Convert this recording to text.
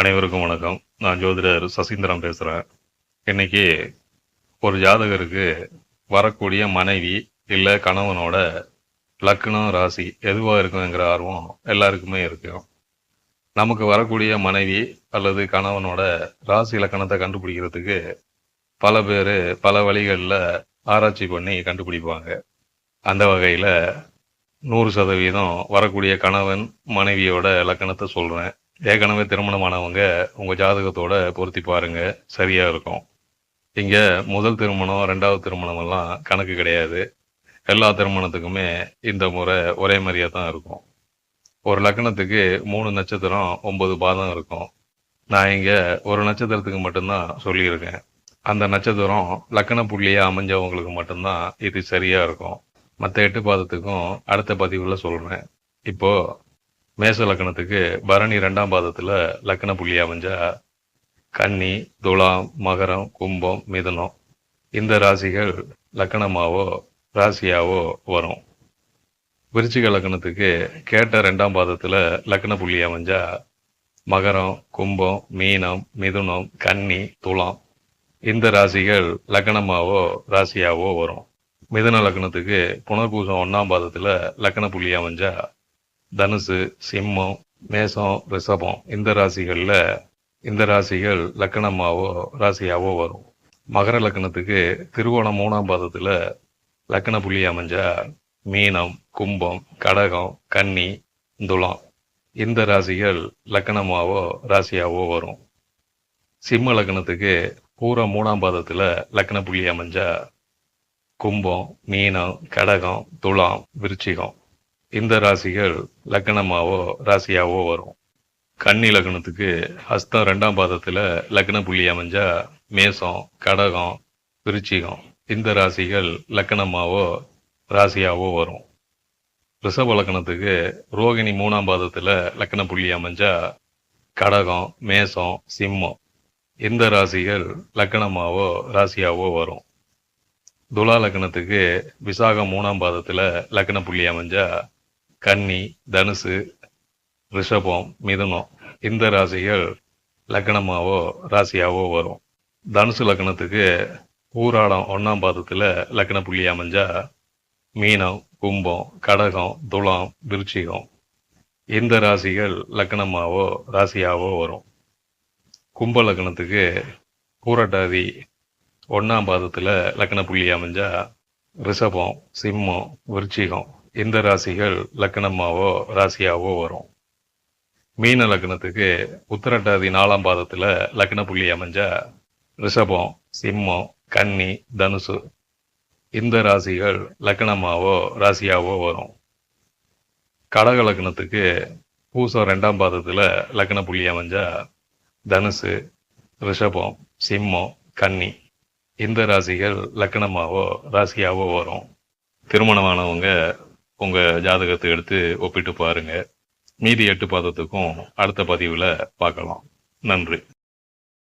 அனைவருக்கும் வணக்கம். நான் ஜோதிடர் சசீந்திரன் பேசுகிறேன் இன்னைக்கு ஒரு ஜாதகருக்கு வரக்கூடிய மனைவி இல்லை கணவனோட லக்னம் ராசி எதுவாக இருக்குங்கிற ஆர்வம் எல்லாருக்குமே இருக்கும் நமக்கு வரக்கூடிய மனைவி அல்லது கணவனோட ராசி இலக்கணத்தை கண்டுபிடிக்கிறதுக்கு பல பேர் பல வழிகளில் ஆராய்ச்சி பண்ணி கண்டுபிடிப்பாங்க. அந்த வகையில் நூறு சதவீதம் வரக்கூடிய கணவன் மனைவியோட லக்கணத்தை சொல்கிறேன் ஏற்கனவே திருமணமானவங்க உங்கள் ஜாதகத்தோட பொருத்தி பாருங்கள் சரியாக இருக்கும். இங்கே முதல் திருமணம் ரெண்டாவது திருமணம் எல்லாம் கணக்கு கிடையாது. எல்லா திருமணத்துக்குமே இந்த முறை ஒரே மாதிரியா தான் இருக்கும். ஒரு லக்கணத்துக்கு மூணு நட்சத்திரம் ஒம்பது பாதம் இருக்கும். நான் இங்கே ஒரு நட்சத்திரத்துக்கு மட்டும்தான் சொல்லியிருக்கேன். அந்த நட்சத்திரம் லக்கண புள்ளியாக அமைஞ்சவங்களுக்கு மட்டும்தான் இது சரியாக இருக்கும். மற்ற எட்டு பாதத்துக்கும் அடுத்த பதிவில் சொல்கிறேன் இப்போது மேச லக்கணத்துக்கு பரணி ரெண்டாம் பாதத்தில் லக்கண புள்ளி அமைஞ்சா கன்னி துலாம் மகரம் கும்பம் மிதுனம். இந்த ராசிகள் லக்கணமாவோ ராசியாவோ வரும். விருச்சிக லக்கணத்துக்கு கேட்ட ரெண்டாம் பாதத்தில் லக்கண புள்ளி அமைஞ்சா மகரம் கும்பம் மீனம் மிதுனம் கன்னி துலாம். இந்த ராசிகள் லக்கணமாவோ ராசியாவோ வரும். மிதுன லக்னத்துக்கு புனர்பூசம் ஒன்றாம் பாதத்துல லக்கண புள்ளி அமைஞ்சா தனுசு சிம்மம் மேசம் ரிஷபம் இந்த ராசிகளில் இந்த ராசிகள் லக்கணமாவோ ராசியாவோ வரும். மகர லக்கணத்துக்கு திருவோணம் மூணாம் பாதத்தில் லக்கண புள்ளி அமைஞ்சா மீனம் கும்பம் கடகம் கன்னி துளம் இந்த ராசிகள் லக்கணமாவோ ராசியாவோ வரும். சிம்ம லக்கணத்துக்கு பூரா மூணாம் பாதத்தில் லக்கண புள்ளி அமைஞ்சா கும்பம் மீனம் கடகம் துளாம் விருச்சிகம் இந்த ராசிகள் லக்னமாவோ ராசியாவோ வரும். கன்னி லக்னத்துக்கு ஹஸ்தம் ரெண்டாம் பாதத்தில் லக்ன புள்ளி அமைஞ்சா மேசம் கடகம் விருச்சிகம் இந்த ராசிகள் லக்னமாவோ ராசியாவோ வரும். ரிஷப லக்னத்துக்கு ரோகிணி மூணாம் பாதத்தில் லக்கண புள்ளி அமைஞ்சா கடகம் மேசம் சிம்மம் இந்த ராசிகள் லக்னமாவோ ராசியாவோ வரும். துலா லக்னத்துக்கு விசாகம் மூணாம் பாதத்தில் லக்ன புள்ளி அமைஞ்சா கன்னி தனுசு ரிஷபம் மிதுனம் இந்த ராசிகள் லக்னமாவோ ராசியாவோ வரும். தனுசு லக்னத்துக்கு ஊராடம் ஒன்றாம் பாதத்தில் லக்ன புள்ளி அமைஞ்சா மீனம் கும்பம் கடகம் துலாம் விருச்சிகம் இந்த ராசிகள் லக்னமாவோ ராசியாவோ வரும். கும்ப லக்னத்துக்கு பூரட்டாதி ஒன்றாம் பாதத்தில் லக்ன புள்ளி அமைஞ்சா ரிஷபம் சிம்மம் விருச்சிகம் இந்த ராசிகள் லக்கணமாவோ ராசியாவோ வரும். மீன லக்னத்துக்கு உத்தரட்டாதி நாலாம் பாதத்தில் லக்ன புள்ளி அமைஞ்சா ரிஷபம் சிம்மம் கன்னி தனுசு இந்த ராசிகள் லக்னமாவோ ராசியாவோ வரும். கடக லக்னத்துக்கு பூசம் ரெண்டாம் பாதத்தில் லக்ன புள்ளி அமைஞ்சா தனுசு ரிஷபம் சிம்மம் கன்னி இந்த ராசிகள் லக்கணமாவோ ராசியாவோ வரும். திருமணமானவங்க உங்க ஜாதகத்தை எடுத்து ஒப்பிட்டு பாருங்க. மீதி எட்டு பாதத்துக்கும் அடுத்த பதிவுல பார்க்கலாம். நன்றி.